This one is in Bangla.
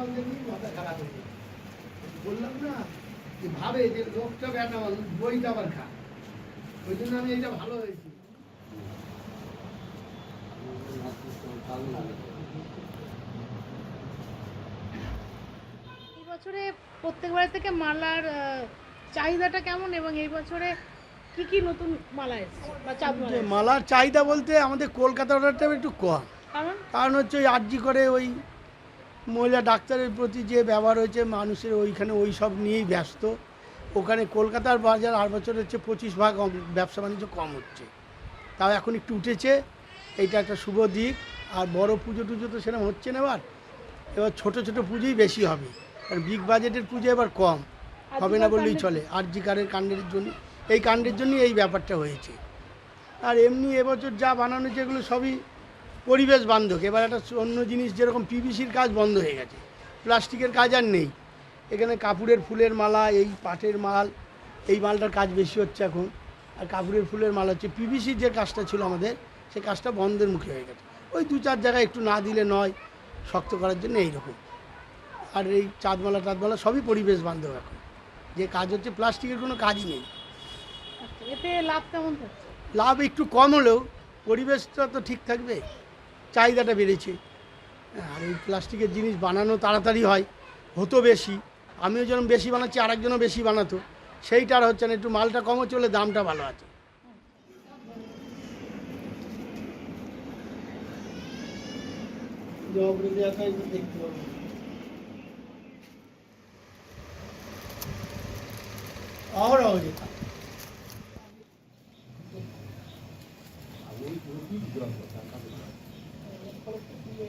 মানুষদের নিয়ে মাথা খারাপ হয়ে যায়। বললাম না যে ভাবে যে লোকটা ব্যাটা মানুষ বইটা আবার খা ওই জন্য আমি এটা ভালো হয়েছি এই বছরে প্রত্যেকবার থেকে মালার চাহিদাটা কেমন এবং এই বছরে কি কি নতুন মালা এসেছে বা চাঁদ মালা মালার চাহিদা বলতে আমাদের কলকাতা অর্ডারটা একটু কম কারণ কারণ হচ্ছে ওই আর্জি করে ওই মহিলা ডাক্তারের প্রতি যে ব্যবহার হয়েছে মানুষের ওইখানে ওই সব নিয়েই ব্যস্ত। ওখানে কলকাতার বাজার আর বছর হচ্ছে পঁচিশ ভাগ ব্যবসা বাণিজ্য কম হচ্ছে। তাও এখন একটু উঠেছে এইটা একটা শুভ দিক। আর বড় পুজো টুজো তো সেরকম হচ্ছে না এবার। এবার ছোট ছোট পুজোই বেশি হবে। আর বিগ বাজেটের পুজো এবার কম। হবে না বললেই চলে। আর জি কারের কাণ্ডের জন্য এই কাণ্ডের জন্যই এই ব্যাপারটা হয়েছে। আর এমনি এবছর যা বানানো যেগুলো সবই পরিবেশ বান্ধব। এবার একটা অন্য জিনিস যেরকম পিভিসির কাজ বন্ধ হয়ে গেছে। প্লাস্টিকের কাজ আর নেই। এখানে কাপড়ের ফুলের মালা এই পাটের মাল এই মালটার কাজ বেশি হচ্ছে এখন। আর কাপড়ের ফুলের মাল হচ্ছে। পিভিসির যে কাজটা ছিল আমাদের সে কাজটা বন্ধের মুখে হয়ে গেছে। ওই দু চার জায়গায় একটু না দিলে নয় শক্ত করার জন্য এইরকম। আর এই চাঁদমালা টাদমালা সবই পরিবেশ বান্ধব এখন। যে কাজ হচ্ছে প্লাস্টিকের কোনো কাজই নেই। আচ্ছা, এতে লাভ কেমন থাকছে লাভ একটু কম হলেও পরিবেশটা তো ঠিক থাকবে। চাহিদাটা বেড়েছে। আর এই প্লাস্টিকের জিনিস বানানো তাড়াতাড়ি হয়, হতো বেশি। আমিও যেরকম বেশি বানাচ্ছি, আরেকজনও বেশি বানাতো। সেইটা আর হচ্ছে না, একটু মালটা কমও চলে দামটা ভালো আছে। অহরহ